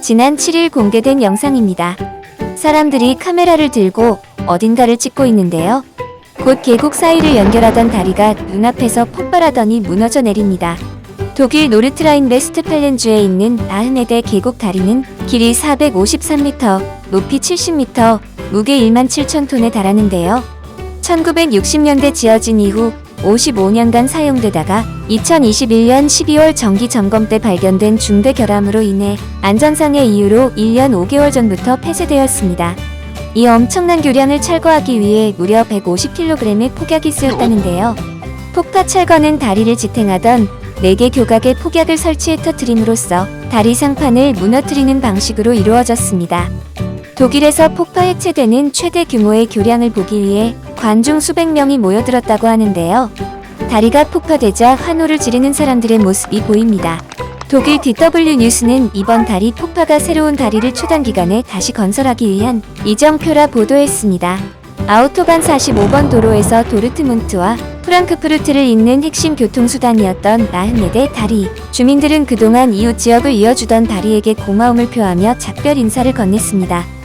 지난 7일 공개된 영상입니다. 사람들이 카메라를 들고 어딘가를 찍고 있는데요. 곧 계곡 사이를 연결하던 다리가 눈앞에서 폭발하더니 무너져 내립니다. 독일 노르트라인 베스트펠렌주에 있는 나흐메데 계곡 다리는 길이 453m, 높이 70m, 무게 1만 7천 톤에 달하는데요. 1960년대 지어진 이후 55년간 사용되다가 2021년 12월 정기 점검 때 발견된 중대 결함으로 인해 안전상의 이유로 1년 5개월 전부터 폐쇄되었습니다. 이 엄청난 교량을 철거하기 위해 무려 150kg의 폭약이 쓰였다는데요. 폭파 철거는 다리를 지탱하던 4개 교각의 폭약을 설치해 터트림으로써 다리 상판을 무너뜨리는 방식으로 이루어졌습니다. 독일에서 폭파 해체되는 최대 규모의 교량을 보기 위해 관중 수백 명이 모여들었다고 하는데요. 다리가 폭파되자 환호를 지르는 사람들의 모습이 보입니다. 독일 DW 뉴스는 이번 다리 폭파가 새로운 다리를 초단기간에 다시 건설하기 위한 이정표라 보도했습니다. 아우토반 45번 도로에서 도르트문트와 프랑크푸르트를 잇는 핵심 교통수단이었던 나흐메데 다리. 주민들은 그동안 이웃 지역을 이어주던 다리에게 고마움을 표하며 작별 인사를 건넸습니다.